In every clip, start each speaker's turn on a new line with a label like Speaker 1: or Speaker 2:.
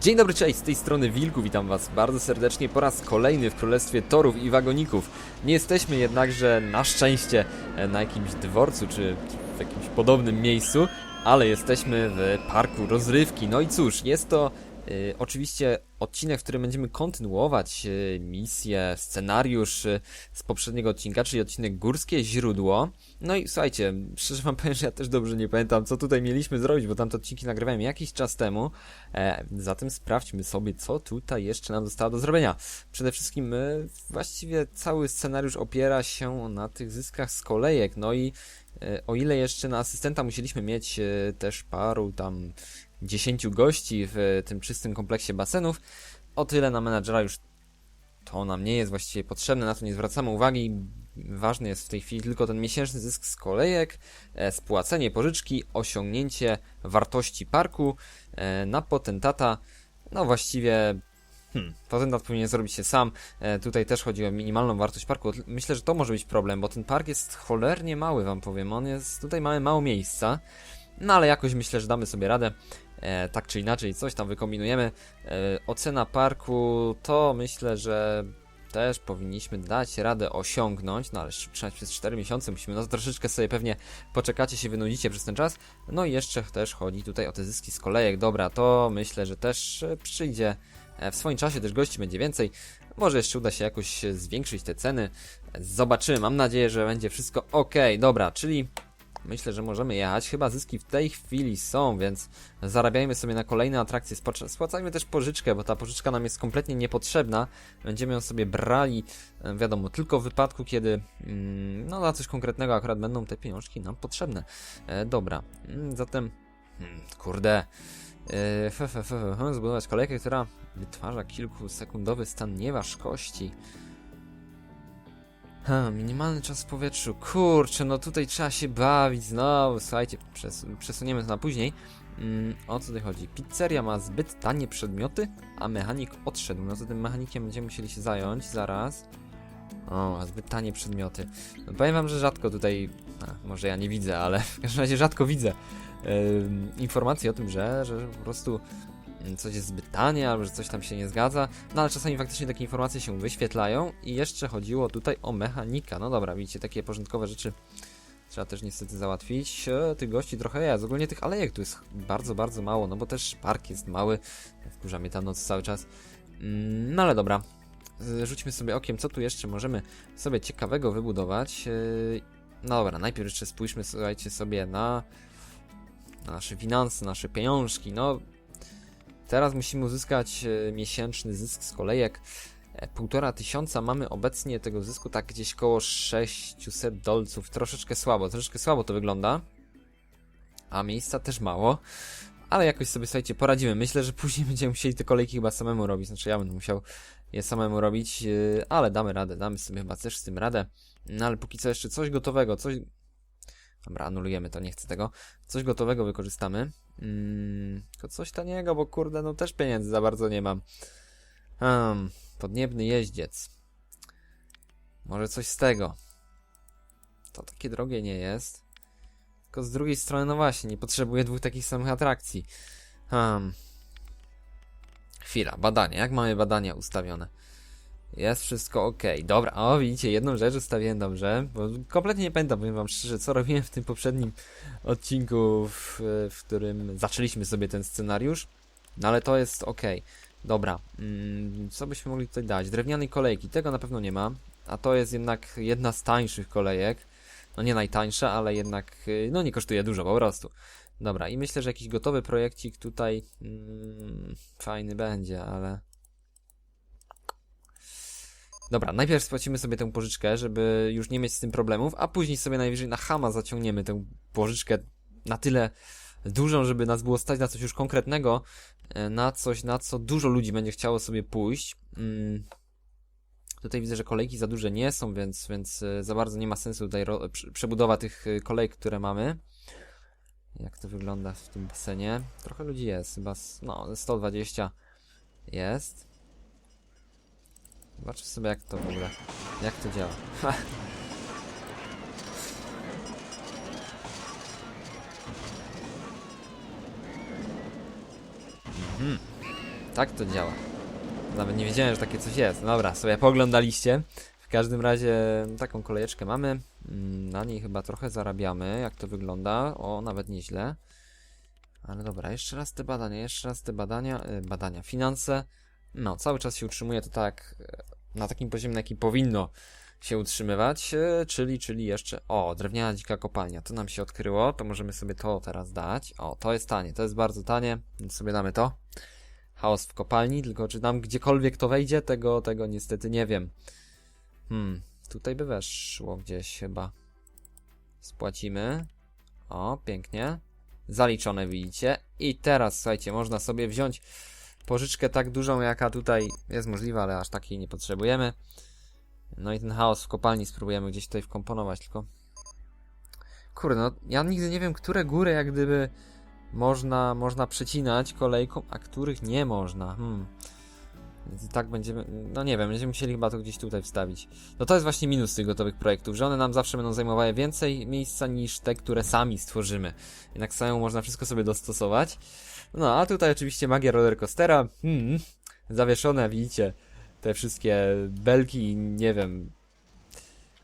Speaker 1: Dzień dobry, cześć, z tej strony Wilku, witam was bardzo serdecznie po raz kolejny w Królestwie Torów i Wagoników. Nie jesteśmy jednakże na szczęście e, na jakimś dworcu czy w jakimś podobnym miejscu, ale jesteśmy w parku rozrywki. No i cóż, jest to e, oczywiście odcinek, w którym będziemy kontynuować e, misję, scenariusz e, z poprzedniego odcinka, czyli odcinek Górskie Źródło. No i słuchajcie, szczerze wam powiem, że ja też dobrze nie pamiętam, co tutaj mieliśmy zrobić, bo tamte odcinki nagrywałem jakiś czas temu. E, zatem sprawdźmy sobie, co tutaj jeszcze nam zostało do zrobienia. Przede wszystkim e, właściwie cały scenariusz opiera się na tych zyskach z kolejek, no i o ile jeszcze na asystenta musieliśmy mieć też paru tam 10 gości w e, tym czystym kompleksie basenów, o tyle na menadżera już to nam nie jest właściwie potrzebne, na to nie zwracamy uwagi. Ważny jest w tej chwili tylko ten miesięczny zysk z kolejek, e, spłacenie pożyczki, osiągnięcie wartości parku e, na potentata. No właściwie Hmm, potentat powinien zrobić się sam. E, tutaj też chodzi o minimalną wartość parku. Myślę, że to może być problem, bo ten park jest cholernie mały, wam powiem. On jest, tutaj mamy mało miejsca. No ale jakoś myślę, że damy sobie radę. E, tak czy inaczej, coś tam wykombinujemy. E, ocena parku to myślę, że też powinniśmy dać radę osiągnąć, no ale przez 4 miesiące musimy, no troszeczkę sobie pewnie poczekacie, się wynudzicie przez ten czas. No i jeszcze też chodzi tutaj o te zyski z kolejek. Dobra, to myślę, że też przyjdzie e, w swoim czasie, też gości będzie więcej. Może jeszcze uda się jakoś zwiększyć te ceny. Zobaczymy, mam nadzieję, że będzie wszystko ok. Dobra, czyli Myślę, że możemy jechać. Chyba zyski w tej chwili są, więc zarabiajmy sobie na kolejne atrakcje. Spłac- Spłacajmy też pożyczkę, bo ta pożyczka nam jest kompletnie niepotrzebna. Będziemy ją sobie brali, e, wiadomo, tylko w wypadku, kiedy mm, no na coś konkretnego akurat będą te pieniążki nam potrzebne. E, dobra, mm, zatem hmm, kurde. E, zbudować kolejkę, która wytwarza kilkusekundowy stan nieważkości. Ha, minimalny czas w powietrzu. Kurczę, no tutaj trzeba się bawić znowu. Słuchajcie, przes przesuniemy to na później. Mm, o co tutaj chodzi? Pizzeria ma zbyt tanie przedmioty, a mechanik odszedł. No to tym mechanikiem będziemy musieli się zająć zaraz. O, a zbyt tanie przedmioty. No, powiem wam, że rzadko tutaj, a, może ja nie widzę, ale w każdym razie rzadko widzę ym, informacji o tym, że, że po prostu coś jest zbyt tanie, albo że coś tam się nie zgadza. No ale czasami faktycznie takie informacje się wyświetlają i jeszcze chodziło tutaj o mechanika. No dobra, widzicie, takie porządkowe rzeczy trzeba też niestety załatwić. E, tych gości trochę jest. Ogólnie tych alejek tu jest bardzo, bardzo mało, no bo też park jest mały. Wkurza mnie ta noc cały czas. Mm, No ale dobra. E, Rzućmy sobie okiem, co tu jeszcze możemy sobie ciekawego wybudować. E, No dobra, najpierw jeszcze spójrzmy, słuchajcie, sobie na, na nasze finanse, nasze pieniążki. No, Teraz musimy uzyskać e, miesięczny zysk z kolejek. E, Półtora tysiąca mamy obecnie tego zysku tak gdzieś koło 600 dolców. Troszeczkę słabo, troszeczkę słabo to wygląda. A miejsca też mało. Ale jakoś sobie, słuchajcie, poradzimy. Myślę, że później będziemy musieli te kolejki chyba samemu robić. Znaczy ja będę musiał je samemu robić, e, ale damy radę, damy sobie chyba też z tym radę. No ale póki co jeszcze coś gotowego, coś... Dobra, anulujemy to, nie chcę tego. Coś gotowego wykorzystamy. Mm, tylko coś taniego, bo kurde, no też pieniędzy za bardzo nie mam. Hmm, podniebny jeździec. Może coś z tego. To takie drogie nie jest. Tylko z drugiej strony, no właśnie, nie potrzebuję dwóch takich samych atrakcji. Hmm. Chwila, badania. Jak mamy badania ustawione? Jest wszystko ok. Dobra, o widzicie, jedną rzecz ustawiłem dobrze, bo kompletnie nie pamiętam, powiem wam szczerze, co robiłem w tym poprzednim odcinku, w, w którym zaczęliśmy sobie ten scenariusz. No ale to jest ok. Dobra, mm, co byśmy mogli tutaj dać? Drewnianej kolejki, tego na pewno nie ma, a to jest jednak jedna z tańszych kolejek. No nie najtańsza, ale jednak, y, no nie kosztuje dużo po prostu. Dobra, i myślę, że jakiś gotowy projekcik tutaj mm, fajny będzie, ale... Dobra, najpierw spłacimy sobie tę pożyczkę, żeby już nie mieć z tym problemów, a później sobie najwyżej na Hama zaciągniemy tę pożyczkę na tyle dużą, żeby nas było stać na coś już konkretnego, e, na coś, na co dużo ludzi będzie chciało sobie pójść. Mm. Tutaj widzę, że kolejki za duże nie są, więc, więc e, za bardzo nie ma sensu tutaj przebudowa tych e, kolejek, które mamy. Jak to wygląda w tym basenie? Trochę ludzi jest, chyba no 120 jest. Zobaczmy sobie jak to w ogóle, jak to działa. mhm. Tak to działa. Nawet nie wiedziałem, że takie coś jest. Dobra, sobie poglądaliście. W każdym razie taką kolejeczkę mamy. Mm, Na niej chyba trochę zarabiamy, jak to wygląda. O, nawet nieźle. Ale dobra, jeszcze raz te badania, jeszcze raz te badania, y, badania, finanse. No, cały czas się utrzymuje to tak, y, na takim poziomie, na jaki powinno się utrzymywać, y, czyli, czyli jeszcze, o, drewniana dzika kopalnia, to nam się odkryło, to możemy sobie to teraz dać. O, to jest tanie, to jest bardzo tanie, więc sobie damy to. Chaos w kopalni, tylko czy tam gdziekolwiek to wejdzie, tego, tego niestety nie wiem. Hmm, tutaj by weszło gdzieś chyba. Spłacimy. O, pięknie. Zaliczone widzicie. I teraz, słuchajcie, można sobie wziąć pożyczkę tak dużą, jaka tutaj jest możliwa, ale aż takiej nie potrzebujemy. No i ten chaos w kopalni spróbujemy gdzieś tutaj wkomponować, tylko... Kurde, no ja nigdy nie wiem, które góry jak gdyby można, można przecinać kolejką, a których nie można. Hmm. Więc tak będziemy, no nie wiem, będziemy musieli chyba to gdzieś tutaj wstawić. No to jest właśnie minus tych gotowych projektów, że one nam zawsze będą zajmowały więcej miejsca niż te, które sami stworzymy. Jednak samemu można wszystko sobie dostosować. No a tutaj oczywiście magia rollercoastera, hmm, zawieszone, widzicie, te wszystkie belki i nie wiem,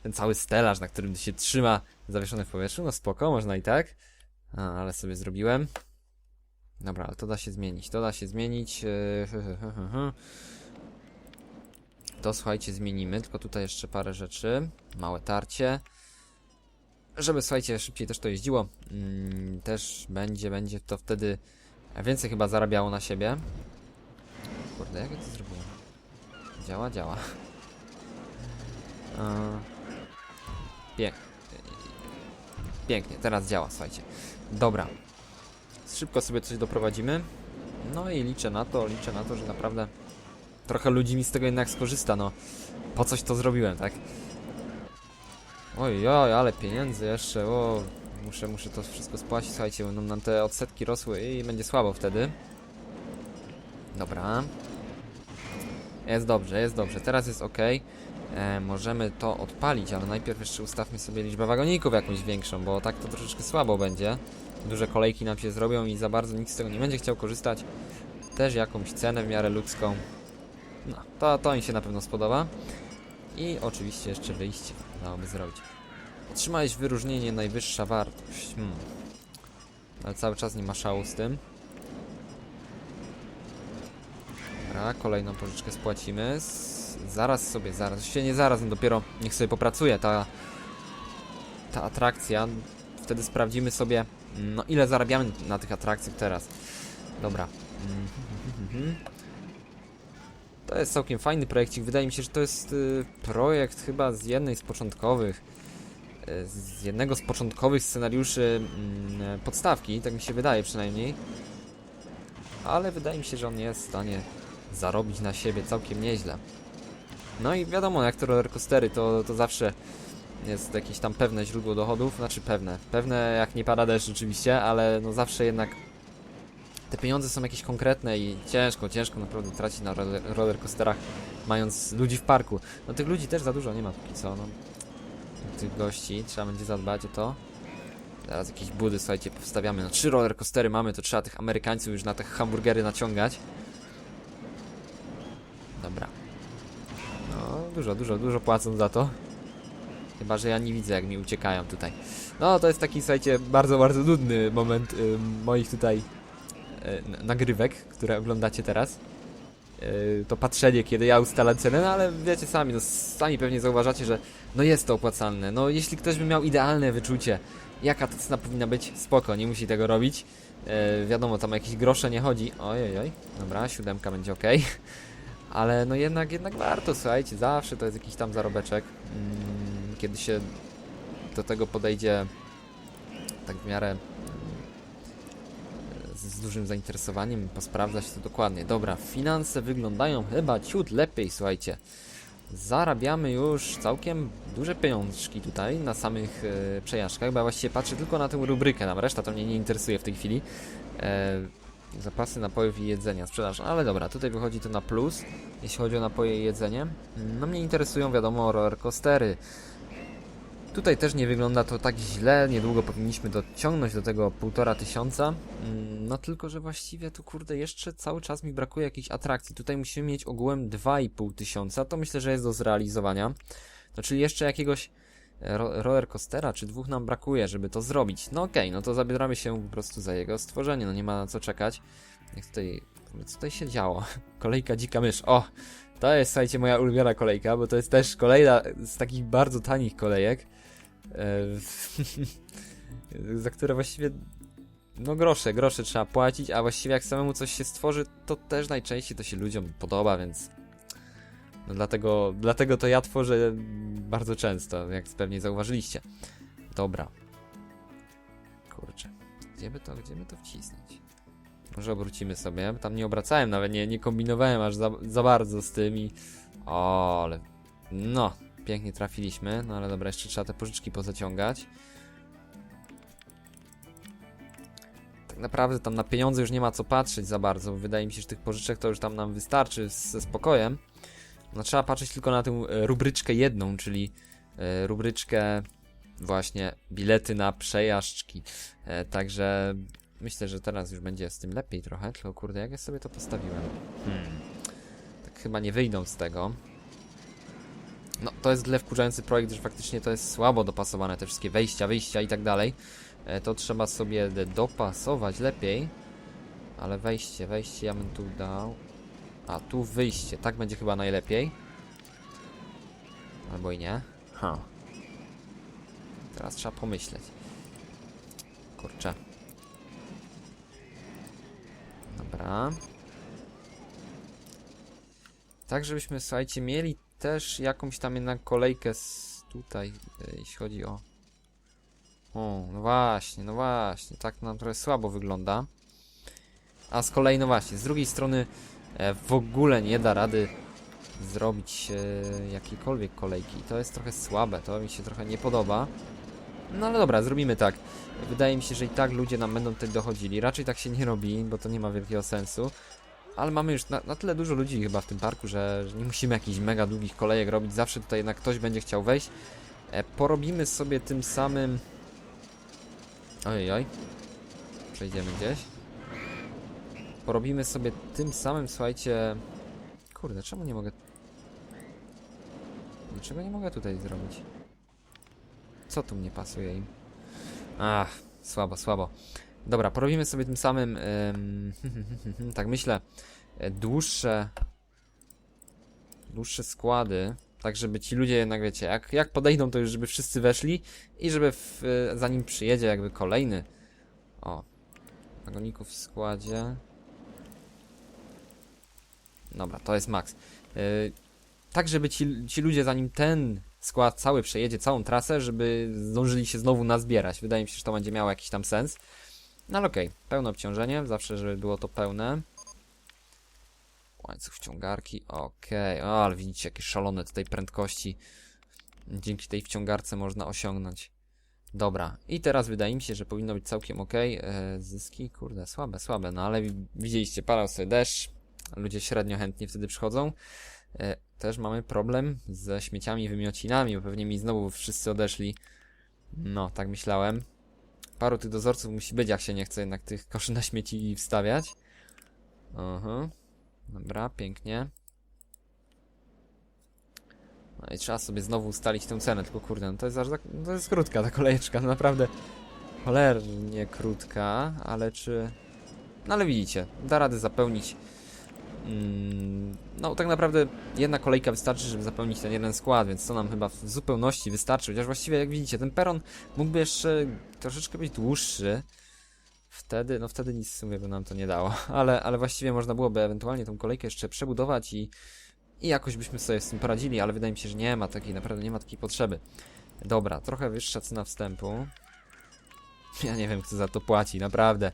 Speaker 1: ten cały stelaż, na którym się trzyma, zawieszony w powietrzu, no spoko, można i tak. A, ale sobie zrobiłem. Dobra, ale to da się zmienić. To da się zmienić. Yy. To słuchajcie, zmienimy. Tylko tutaj jeszcze parę rzeczy. Małe tarcie. Żeby słuchajcie, szybciej też to jeździło. Mm, też będzie, będzie to wtedy więcej chyba zarabiało na siebie. Kurde, jak ja to zrobiłem? Działa, działa. Yy. Pięknie. Pięknie, teraz działa, słuchajcie. Dobra. Szybko sobie coś doprowadzimy. No i liczę na to, liczę na to, że naprawdę trochę ludzi mi z tego jednak skorzysta, no. Po coś to zrobiłem, tak? Oj, oj, ale pieniędzy jeszcze, o. Muszę, muszę to wszystko spłacić, słuchajcie, będą nam te odsetki rosły i będzie słabo wtedy. Dobra. Jest dobrze, jest dobrze, teraz jest ok. E, możemy to odpalić, ale najpierw jeszcze ustawmy sobie liczbę wagoników jakąś większą, bo tak to troszeczkę słabo będzie. Duże kolejki nam się zrobią i za bardzo nikt z tego nie będzie chciał korzystać. Też jakąś cenę w miarę ludzką. No, to, to im się na pewno spodoba. I oczywiście jeszcze wyjście dałoby zrobić. Otrzymałeś wyróżnienie najwyższa wartość. Hmm. Ale cały czas nie ma szału z tym. Dobra, kolejną pożyczkę spłacimy. Zaraz sobie, zaraz, się nie zaraz, no dopiero niech sobie popracuje ta, ta atrakcja. Wtedy sprawdzimy sobie, no ile zarabiamy na tych atrakcjach teraz. Dobra. Mhm. To jest całkiem fajny projekcik. Wydaje mi się, że to jest y, projekt chyba z jednej z początkowych, y, z jednego z początkowych scenariuszy y, podstawki, tak mi się wydaje przynajmniej. Ale wydaje mi się, że on jest w stanie zarobić na siebie całkiem nieźle. No i wiadomo, jak to rollercoastery, to, to zawsze jest jakieś tam pewne źródło dochodów, znaczy pewne, pewne jak nie pada deszcz rzeczywiście, ale no zawsze jednak te pieniądze są jakieś konkretne i ciężko, ciężko naprawdę tracić na roller, rollercoasterach, mając ludzi w parku. No tych ludzi też za dużo nie ma póki co, no. Tych gości, trzeba będzie zadbać o to. Teraz jakieś budy, słuchajcie, powstawiamy. No trzy rollercoastery mamy, to trzeba tych Amerykańców już na te hamburgery naciągać. Dobra. No, dużo, dużo, dużo płacą za to. Chyba, że ja nie widzę, jak mi uciekają tutaj. No, to jest taki, słuchajcie, bardzo, bardzo nudny moment y, moich tutaj y, nagrywek, które oglądacie teraz. Y, to patrzenie, kiedy ja ustalam cenę, no ale wiecie sami, no sami pewnie zauważacie, że no jest to opłacalne. No, jeśli ktoś by miał idealne wyczucie, jaka ta cena powinna być, spoko, nie musi tego robić. Y, wiadomo, tam jakieś grosze nie chodzi. Oj, oj, dobra, siódemka będzie ok. Ale no jednak, jednak warto, słuchajcie, zawsze to jest jakiś tam zarobeczek. Mm, kiedy się do tego podejdzie tak w miarę z, z dużym zainteresowaniem, posprawdzać to dokładnie. Dobra, finanse wyglądają chyba ciut lepiej, słuchajcie. Zarabiamy już całkiem duże pieniążki tutaj na samych e, przejażdżkach, bo ja właściwie patrzę tylko na tę rubrykę, nam reszta to mnie nie interesuje w tej chwili. E, Zapasy napojów i jedzenia, sprzedaż, ale dobra, tutaj wychodzi to na plus, jeśli chodzi o napoje i jedzenie. No mnie interesują, wiadomo, rollercoastery. Tutaj też nie wygląda to tak źle, niedługo powinniśmy dociągnąć do tego półtora tysiąca. Mm, No tylko, że właściwie tu kurde jeszcze cały czas mi brakuje jakichś atrakcji. Tutaj musimy mieć ogółem 2,5 tysiąca, to myślę, że jest do zrealizowania. No czyli jeszcze jakiegoś e, ro roller coastera czy dwóch nam brakuje, żeby to zrobić. No okej, no to zabieramy się po prostu za jego stworzenie, no nie ma na co czekać. Jak tutaj, co tutaj się działo? Kolejka dzika mysz, o! To jest, słuchajcie, moja ulubiona kolejka, bo to jest też kolejna z takich bardzo tanich kolejek, za które właściwie, no grosze, grosze trzeba płacić, a właściwie jak samemu coś się stworzy, to też najczęściej to się ludziom podoba, więc no dlatego, dlatego to ja tworzę bardzo często, jak pewnie zauważyliście. Dobra. Kurczę, gdzie by to, gdzie by to wcisnąć? Może obrócimy sobie, tam nie obracałem nawet, nie, nie kombinowałem aż za, za bardzo z tym i... O, ale... No, pięknie trafiliśmy, no ale dobra, jeszcze trzeba te pożyczki pozaciągać. Tak naprawdę tam na pieniądze już nie ma co patrzeć za bardzo, bo wydaje mi się, że tych pożyczek to już tam nam wystarczy ze spokojem. No trzeba patrzeć tylko na tę e, rubryczkę jedną, czyli e, rubryczkę właśnie bilety na przejażdżki. E, Także myślę, że teraz już będzie z tym lepiej trochę, tylko kurde, jak ja sobie to postawiłem? Hmm. Tak chyba nie wyjdą z tego. No, to jest tyle wkurzający projekt, że faktycznie to jest słabo dopasowane, te wszystkie wejścia, wyjścia i tak dalej. E, To trzeba sobie dopasować lepiej. Ale wejście, wejście ja bym tu dał. A, tu wyjście, tak będzie chyba najlepiej. Albo i nie. Ha. Teraz trzeba pomyśleć. Kurczę. Dobra. Tak, żebyśmy, słuchajcie, mieli też jakąś tam jednak kolejkę z tutaj, e, jeśli chodzi o... O, no właśnie, no właśnie, tak nam trochę słabo wygląda. A z kolei, no właśnie, z drugiej strony e, w ogóle nie da rady zrobić e, jakiejkolwiek kolejki. To jest trochę słabe, to mi się trochę nie podoba. No ale dobra, zrobimy tak. Wydaje mi się, że i tak ludzie nam będą tutaj dochodzili. Raczej tak się nie robi, bo to nie ma wielkiego sensu. Ale mamy już na, na tyle dużo ludzi chyba w tym parku, że, nie musimy jakichś mega długich kolejek robić. Zawsze tutaj jednak ktoś będzie chciał wejść. E, porobimy sobie tym samym... Ojej, oj. Przejdziemy gdzieś. Porobimy sobie tym samym, słuchajcie... Kurde, czemu nie mogę... Dlaczego nie mogę tutaj zrobić? Co tu mnie pasuje im? Ach, słabo, słabo. Dobra, porobimy sobie tym samym, tak myślę, e, dłuższe, dłuższe składy, tak żeby ci ludzie jednak, wiecie, jak, jak podejdą, to już żeby wszyscy weszli i żeby w, e, zanim przyjedzie jakby kolejny, o, wagoników w składzie, dobra, to jest maks. E, tak, żeby ci, ci ludzie, zanim ten skład cały przejedzie całą trasę, żeby zdążyli się znowu nazbierać. Wydaje mi się, że to będzie miało jakiś tam sens. No ale okej, pełne obciążenie, zawsze, żeby było to pełne. Łańcuch wciągarki, okej. O, ale widzicie, jakie szalone tutaj prędkości dzięki tej wciągarce można osiągnąć. Dobra, i teraz wydaje mi się, że powinno być całkiem ok. E, zyski, kurde, słabe, słabe, no ale wi- widzieliście, padał sobie deszcz, ludzie średnio chętnie wtedy przychodzą. E, też mamy problem ze śmieciami i wymiocinami, bo pewnie mi znowu wszyscy odeszli. No, tak myślałem. Paru tych dozorców musi być, jak się nie chce jednak tych koszy na śmieci wstawiać. Aha. Dobra, pięknie. No i trzeba sobie znowu ustalić tę cenę, tylko kurde, no to jest aż za, no to jest krótka ta kolejeczka, no naprawdę cholernie krótka, ale czy... No ale widzicie, da radę zapełnić No, tak naprawdę jedna kolejka wystarczy, żeby zapełnić ten jeden skład, więc to nam chyba w zupełności wystarczy. Chociaż właściwie, jak widzicie, ten peron mógłby jeszcze troszeczkę być dłuższy. Wtedy, no wtedy nic w sumie by nam to nie dało. Ale, ale właściwie można byłoby ewentualnie tą kolejkę jeszcze przebudować i, i jakoś byśmy sobie z tym poradzili, ale wydaje mi się, że nie ma takiej, naprawdę nie ma takiej potrzeby. Dobra, trochę wyższa cena wstępu. Ja nie wiem, kto za to płaci, naprawdę.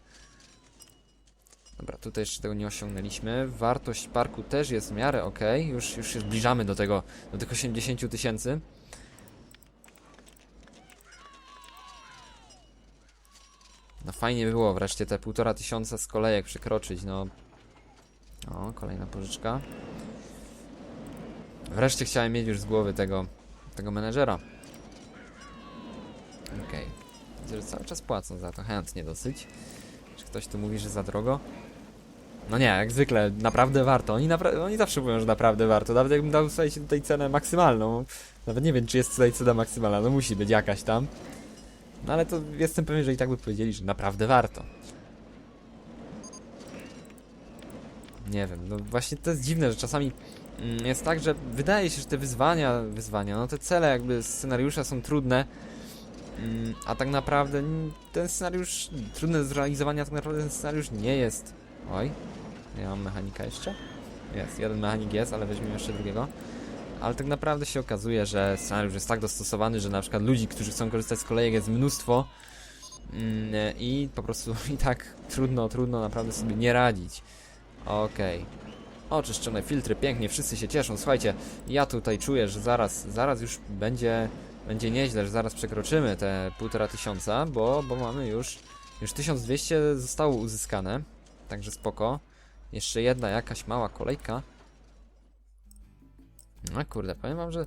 Speaker 1: Dobra, tutaj jeszcze tego nie osiągnęliśmy. Wartość parku też jest w miarę ok. Już, już się zbliżamy do tego, do tych 80 000 tysięcy. No fajnie by było wreszcie te półtora tysiąca z kolejek przekroczyć, no. O, kolejna pożyczka. Wreszcie chciałem mieć już z głowy tego, tego menedżera. okej. Widzę, że cały czas płacą za to, chętnie dosyć. Czy ktoś tu mówi, że za drogo? No nie, jak zwykle, naprawdę warto. Oni, napra- oni zawsze mówią, że naprawdę warto. Nawet jakbym dał, słuchajcie, tutaj cenę maksymalną. Nawet nie wiem, czy jest tutaj cena maksymalna, no musi być jakaś tam. No ale to jestem pewien, że i tak by powiedzieli, że naprawdę warto. Nie wiem, no właśnie to jest dziwne, że czasami mm, jest tak, że wydaje się, że te wyzwania, wyzwania, no te cele jakby scenariusza są trudne, mm, a tak naprawdę ten scenariusz, trudny do zrealizowania, tak naprawdę ten scenariusz nie jest. Oj, ja mam mechanika jeszcze? Jest, jeden mechanik jest, ale weźmiemy jeszcze drugiego. Ale tak naprawdę się okazuje, że scenariusz jest tak dostosowany, że na przykład ludzi, którzy chcą korzystać z kolejek jest mnóstwo mm, i po prostu i tak trudno, trudno naprawdę sobie nie radzić. Okej. Oczyszczone filtry, pięknie, wszyscy się cieszą. Słuchajcie, ja tutaj czuję, że zaraz, zaraz już będzie, będzie nieźle, że zaraz przekroczymy te półtora tysiąca, bo, bo mamy już, już 1200 zostało uzyskane. Także spoko. Jeszcze jedna jakaś mała kolejka. No kurde, powiem wam, że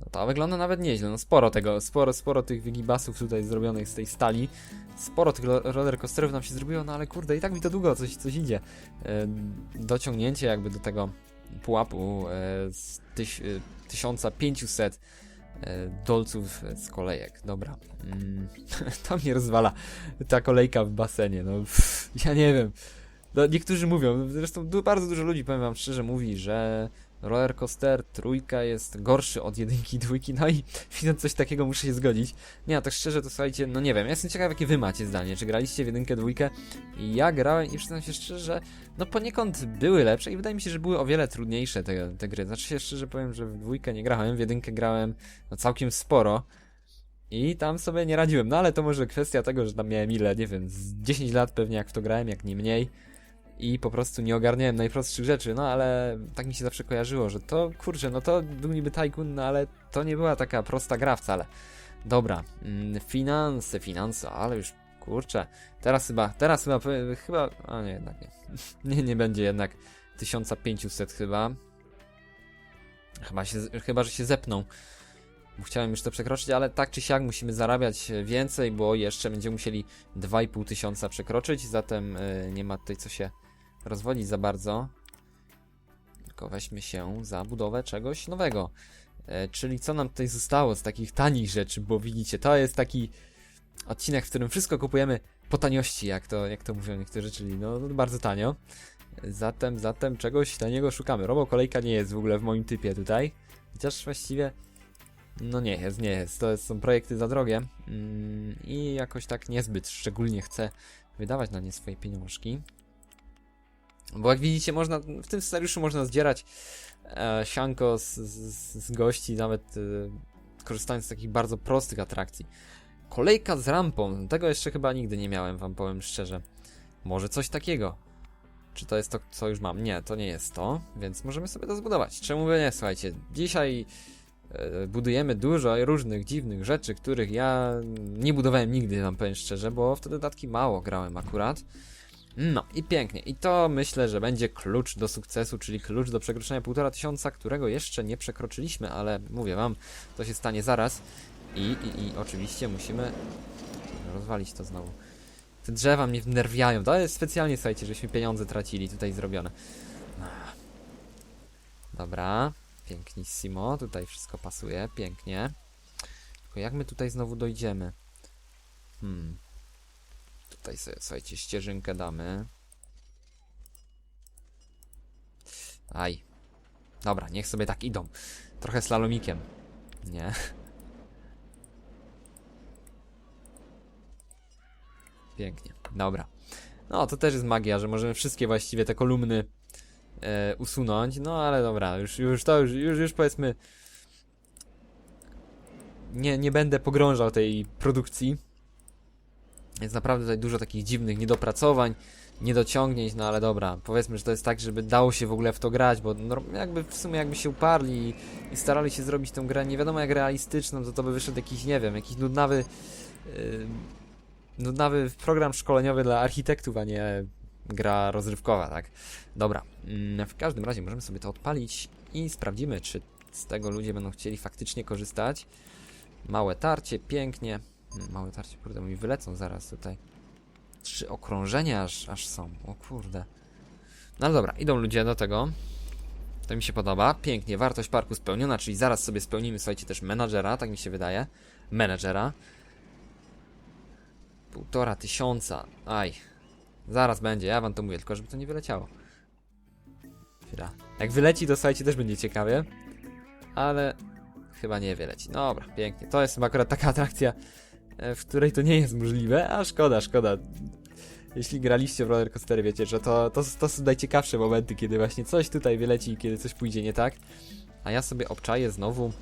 Speaker 1: no to wygląda nawet nieźle. No sporo tego, sporo, sporo tych wygibasów tutaj zrobionych z tej stali. Sporo tych ro- rollercoasterów nam się zrobiło, no ale kurde, i tak mi to długo coś, coś idzie. E, dociągnięcie jakby do tego pułapu e, z tyś, e, 1500 e, dolców z kolejek. Dobra. Mm, to mnie rozwala ta kolejka w basenie. No, pff, ja nie wiem. No, niektórzy mówią, zresztą bardzo dużo ludzi, powiem wam szczerze, mówi, że roller coaster trójka jest gorszy od jedynki dwójki, no i widząc coś takiego muszę się zgodzić. Nie, a tak szczerze to słuchajcie, no nie wiem, ja jestem ciekaw jakie wy macie zdanie, czy graliście w jedynkę, dwójkę i ja grałem i przyznam się szczerze, że no poniekąd były lepsze i wydaje mi się, że były o wiele trudniejsze te, te gry. Znaczy się szczerze powiem, że w dwójkę nie grałem, w jedynkę grałem no całkiem sporo. I tam sobie nie radziłem, no ale to może kwestia tego, że tam miałem ile, nie wiem, z 10 lat pewnie jak w to grałem, jak nie mniej i po prostu nie ogarniałem najprostszych rzeczy, no ale tak mi się zawsze kojarzyło, że to, kurczę, no to był niby Tycoon, no ale to nie była taka prosta gra wcale. Dobra, mm, finanse, finanse, ale już, kurczę, teraz chyba, teraz chyba, chyba, a nie, jednak nie, nie, nie będzie jednak 1500 chyba. Chyba, się, chyba, że się zepną. Chciałem już to przekroczyć, ale tak czy siak musimy zarabiać więcej, bo jeszcze będziemy musieli 2,5 tysiąca przekroczyć, zatem y, nie ma tutaj co się rozwodzić za bardzo. Tylko weźmy się za budowę czegoś nowego. E, czyli co nam tutaj zostało z takich tanich rzeczy, bo widzicie, to jest taki odcinek, w którym wszystko kupujemy po taniości, jak to, jak to mówią niektórzy, czyli no bardzo tanio. Zatem, zatem czegoś taniego szukamy. Robo kolejka nie jest w ogóle w moim typie tutaj. Chociaż właściwie no nie jest, nie jest. To są projekty za drogie mm, i jakoś tak niezbyt szczególnie chcę wydawać na nie swoje pieniążki. Bo jak widzicie, można w tym scenariuszu można zdzierać e, sianko z, z, z gości, nawet e, korzystając z takich bardzo prostych atrakcji. Kolejka z rampą, tego jeszcze chyba nigdy nie miałem, wam powiem szczerze. Może coś takiego. Czy to jest to, co już mam? Nie, to nie jest to, więc możemy sobie to zbudować. Czemu by nie? Słuchajcie, dzisiaj e, budujemy dużo różnych dziwnych rzeczy, których ja nie budowałem nigdy, wam powiem szczerze, bo w te dodatki mało grałem akurat. No i pięknie. I to myślę, że będzie klucz do sukcesu, czyli klucz do przekroczenia półtora tysiąca, którego jeszcze nie przekroczyliśmy, ale mówię wam, to się stanie zaraz. I, i, i oczywiście musimy rozwalić to znowu. Te drzewa mnie wnerwiają. To jest specjalnie, słuchajcie, żeśmy pieniądze tracili tutaj zrobione. Dobra, pięknissimo. Tutaj wszystko pasuje, pięknie. Tylko jak my tutaj znowu dojdziemy? Hmm. Tutaj sobie, słuchajcie, ścieżynkę damy. Aj. Dobra, niech sobie tak idą. Trochę slalomikiem. Nie. Pięknie. Dobra. No, to też jest magia, że możemy wszystkie właściwie te kolumny e, usunąć. No, ale dobra, już, już to, już, już, już powiedzmy. Nie, nie będę pogrążał tej produkcji. Jest naprawdę tutaj dużo takich dziwnych niedopracowań, niedociągnięć, no ale dobra, powiedzmy, że to jest tak, żeby dało się w ogóle w to grać, bo jakby w sumie jakby się uparli i, i starali się zrobić tę grę nie wiadomo jak realistyczną, to to by wyszedł jakiś, nie wiem, jakiś nudnawy yy, nudnawy program szkoleniowy dla architektów, a nie gra rozrywkowa, tak? Dobra, mm, w każdym razie możemy sobie to odpalić i sprawdzimy, czy z tego ludzie będą chcieli faktycznie korzystać. Małe tarcie, pięknie. Małe tarcie, kurde, mi wylecą zaraz tutaj. Trzy okrążenia aż, aż są, o kurde. No ale dobra, idą ludzie do tego. To mi się podoba. Pięknie, wartość parku spełniona, czyli zaraz sobie spełnimy, słuchajcie, też menadżera, tak mi się wydaje. Menadżera. Półtora tysiąca. Aj. Zaraz będzie, ja wam to mówię, tylko żeby to nie wyleciało. Chwila. Jak wyleci, to słuchajcie, też będzie ciekawie. Ale chyba nie wyleci. Dobra, pięknie. To jest chyba akurat taka atrakcja, w której to nie jest możliwe, a szkoda, szkoda. Jeśli graliście w roller coastery, wiecie, że to, to, to są najciekawsze momenty, kiedy właśnie coś tutaj wyleci, kiedy coś pójdzie nie tak. A ja sobie obczaję znowu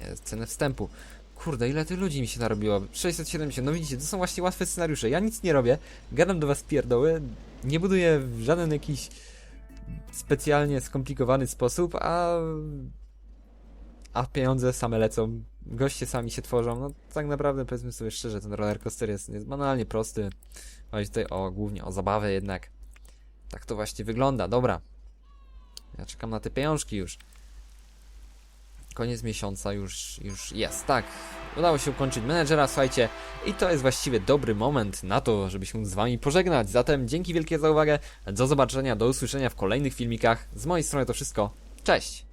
Speaker 1: e, cenę wstępu. Kurde, ile tych ludzi mi się narobiło? 670. No widzicie, to są właśnie łatwe scenariusze. Ja nic nie robię, gadam do was pierdoły, nie buduję w żaden jakiś specjalnie skomplikowany sposób, a a pieniądze same lecą, goście sami się tworzą. No tak naprawdę powiedzmy sobie szczerze, ten roller coaster jest, jest banalnie prosty. Chodzi tutaj o głównie o zabawę jednak. Tak to właśnie wygląda. Dobra. Ja czekam na te pieniążki już. Koniec miesiąca już, już jest, tak. Udało się ukończyć menedżera, słuchajcie, i to jest właściwie dobry moment na to, żeby się z wami pożegnać. Zatem dzięki wielkie za uwagę, do zobaczenia, do usłyszenia w kolejnych filmikach. Z mojej strony to wszystko. Cześć!